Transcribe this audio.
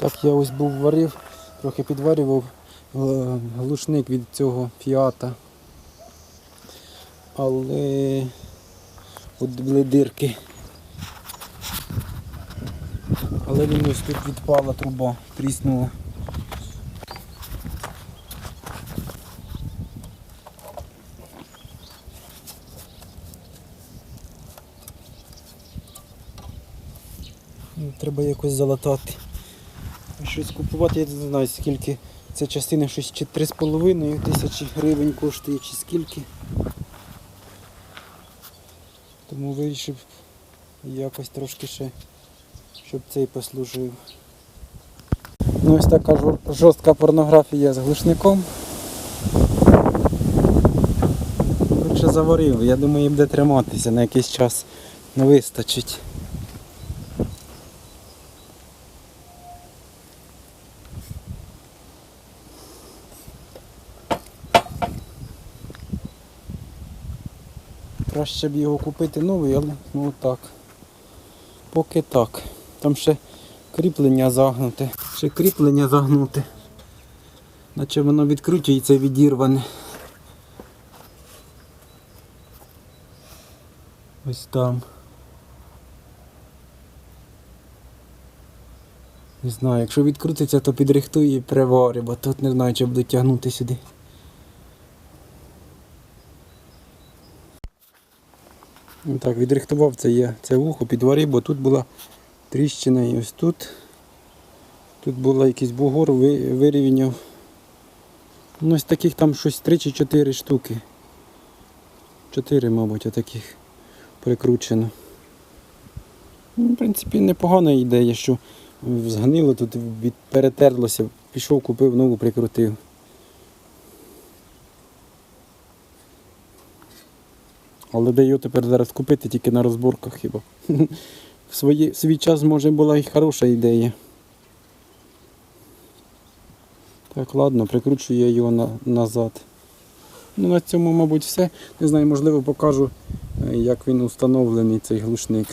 Так, я ось був варив, трохи підварював е, глушник від цього фіата. Але от були дирки. Але він ось тут відпала труба, тріснула. Ну, Треба якось залатати. Щось купувати, я не знаю скільки. Ця частина щось чи 3,5 тисячі гривень коштує, чи скільки. Тому вирішив якось трошки ще, щоб цей послужив. Ну ось така жорстка порнографія з глушником. Коротше заварив, я думаю, буде триматися на якийсь час. Не вистачить. Краще б його купити новий, але ну так. Поки так. Там ще кріплення загнуте. Ще кріплення загнути. Наче воно відкручується відірване. Ось там. Не знаю, якщо відкрутиться, то підрихтує і приварю, бо тут не знаю, чи буду тягнути сюди. Так, відрихтував це є це вухо, підварив, бо тут була тріщина і ось тут. Тут була якийсь бугор, ви- вирівняв. Ну, ось таких там щось 3 чи 4 штуки. 4, мабуть, отаких прикручено. Ну, в принципі, непогана ідея, що згнило тут, перетерлося, пішов, купив, нову прикрутив. Але де його тепер зараз купити тільки на розборках хіба. В свій час може була і хороша ідея. Так, ладно, прикручую я його на, назад. Ну, на цьому, мабуть, все. Не знаю, можливо, покажу, е, як він установлений, цей глушник.